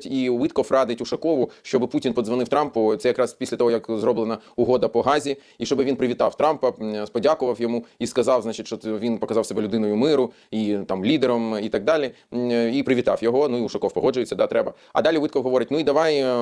І Уитков радить Ушакову, щоб Путін подзвонив Трампу. Це якраз після того, як зроблена угода по газі, і щоб він привітав Трампа, м, подякував йому і сказав, значить, що він показав себе людиною миру і там лідером і так далі. І привітав його. Ну і Ушаков погоджується, да, треба. А далі Уитков говорить: ну і давай е,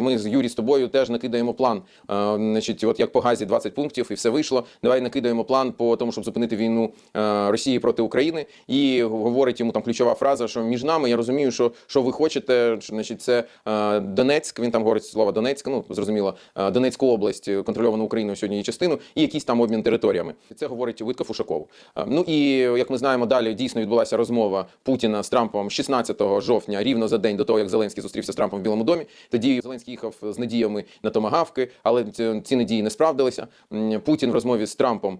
ми з Юрій з тобою теж накидаємо план. Е, Значить, от як по газі 20 пунктів, і все вийшло. Давай накидаємо план по тому, щоб зупинити війну е, Росії проти України. І говорить йому там ключова фраза, що між нами я розумію, що, що ви хочете, значить, це е, Донецьк. Він там говорить слово Донецьк, ну зрозуміло, е, Донецьку область, е, контрольовану Україною сьогодні її частину, і якийсь там обмін територіями. Це говорить Витков Ушаков. Е, Ну і як ми знаємо, далі дійсно відбулася розмова Путіна з Трампом 16 жовтня, рівно за день до того, як Зеленський зустрівся з Трампом в Білому домі. Тоді Зеленський їхав з надіями на томагавки, але ці- надії не справдилися. Путін в розмові з Трампом,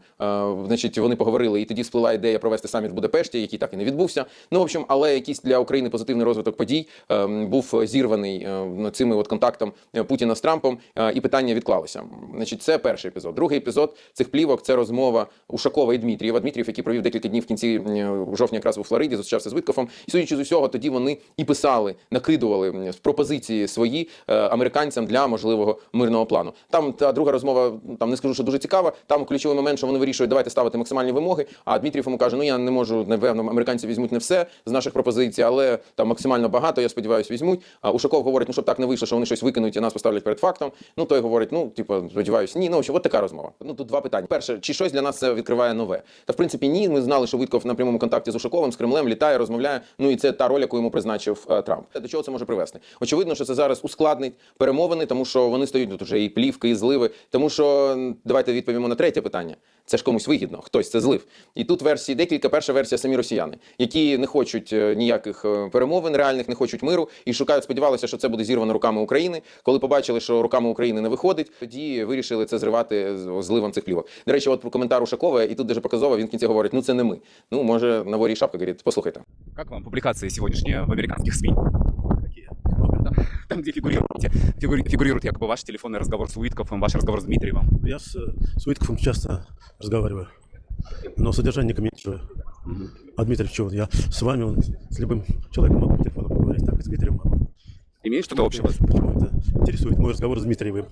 значить, вони поговорили, і тоді сплила ідея провести саміт в Будапешті, який так і не відбувся. Ну, в общем, але якийсь для України позитивний розвиток подій е, був зірваний е, цими от контактом е, Путіна з Трампом, е, і питання відклалися. Значить, це перший епізод. Другий епізод цих плівок це розмова Ушакова і Дмитрієва. Дмитрієв, який провів декілька днів в кінці жовтня, якраз у Флориді, зустрічався з Виткофом. І судячи з усього, тоді вони і писали, накидували пропозиції свої американцям для можливого мирного плану. Там та друга розмова, там не скажу, що дуже цікава. Там ключовий момент, що вони вирішують, давайте ставити максимальні вимоги. А Дмитрієв йому каже: ну я не можу, напевно, американці візьмуть не все з наших пропозицій, але там максимально багато. Я сподіваюся, візьмуть. А Ушаков говорить, ну щоб так не вийшло, що вони щось викинуть і нас поставлять перед фактом. Ну той говорить, ну типу, сподіваюся, ні. Ну общем, от така розмова. Ну тут два питання. Перше, чи щось для нас це відкриває нове? Та в принципі ні. Ми знали, що Витков на прямому контакті з Ушаковим, з Кремлем літає, розмовляє. Ну і це та роль, яку йому призначив е, Трамп. До чого це може привести? Очевидно, що це зараз ускладнить перемовини, тому що вони стоять тут вже і плівки, і зливи. Тому що давайте відповімо на третє питання. Це ж комусь вигідно, хтось це злив. І тут версії декілька. Перша версія самі росіяни, які не хочуть е, ніяких е, перемовин реальних, не хочуть миру і шукають, сподівалися, що це буде зірвано руками України. Коли побачили, що руками України не виходить, тоді вирішили це зривати з- зливом цих плівок. До речі, от про коментар Ушакова, і тут дуже показово, він в кінці говорить: ну це не ми. Ну може на ворі шапка говорить, послухайте. Как вам публикации сегодняшние в американских СМИ? Какие? Там, где фигурируете, фигури- фигурирует якобы ваш телефонный разговор с Уитковым, ваш разговор с Дмитриевым. Я с, э, с Уитковым часто разговариваю, но содержание не комментирую. А Дмитрий, что, я с вами, он, с любым человеком могу по Так и с Дмитрием могу. Имеет что-то общего? Почему это интересует мой разговор с Дмитриевым?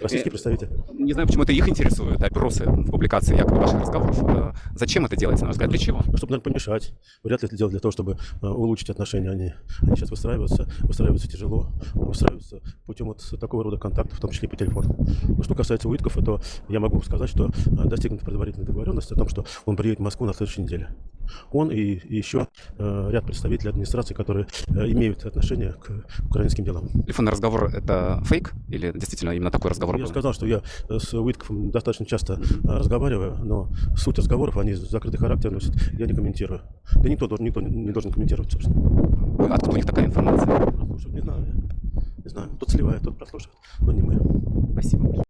Российский Э, представитель. Не знаю, почему это их интересует, опросы в публикации якобы ваших разговоров. Э, Зачем это делается, на ваш взгляд, для чего? Ну, чтобы, наверное, помешать. Вряд ли это делать для того, чтобы э, улучшить отношения. Они, они сейчас выстраиваются, выстраиваются тяжело, выстраиваются путем вот такого рода контактов, в том числе и по телефону. Но что касается Уитков, то я могу сказать, что достигнута предварительная договоренность о том, что он приедет в Москву на следующей неделе. Он и, еще э, ряд представителей администрации, которые э, имеют отношение к украинским делам. Телефонный разговор — это фейк? Или действительно именно такой разговор Я был? сказал, что я э, с Уитковым достаточно часто разговариваю, но суть разговоров, они закрытый характер носят, я не комментирую. Да никто, никто не должен комментировать, собственно. Откуда у них такая информация? Не знаю. Не знаю. Тут сливает, тут прослушивает, но не мы. Спасибо.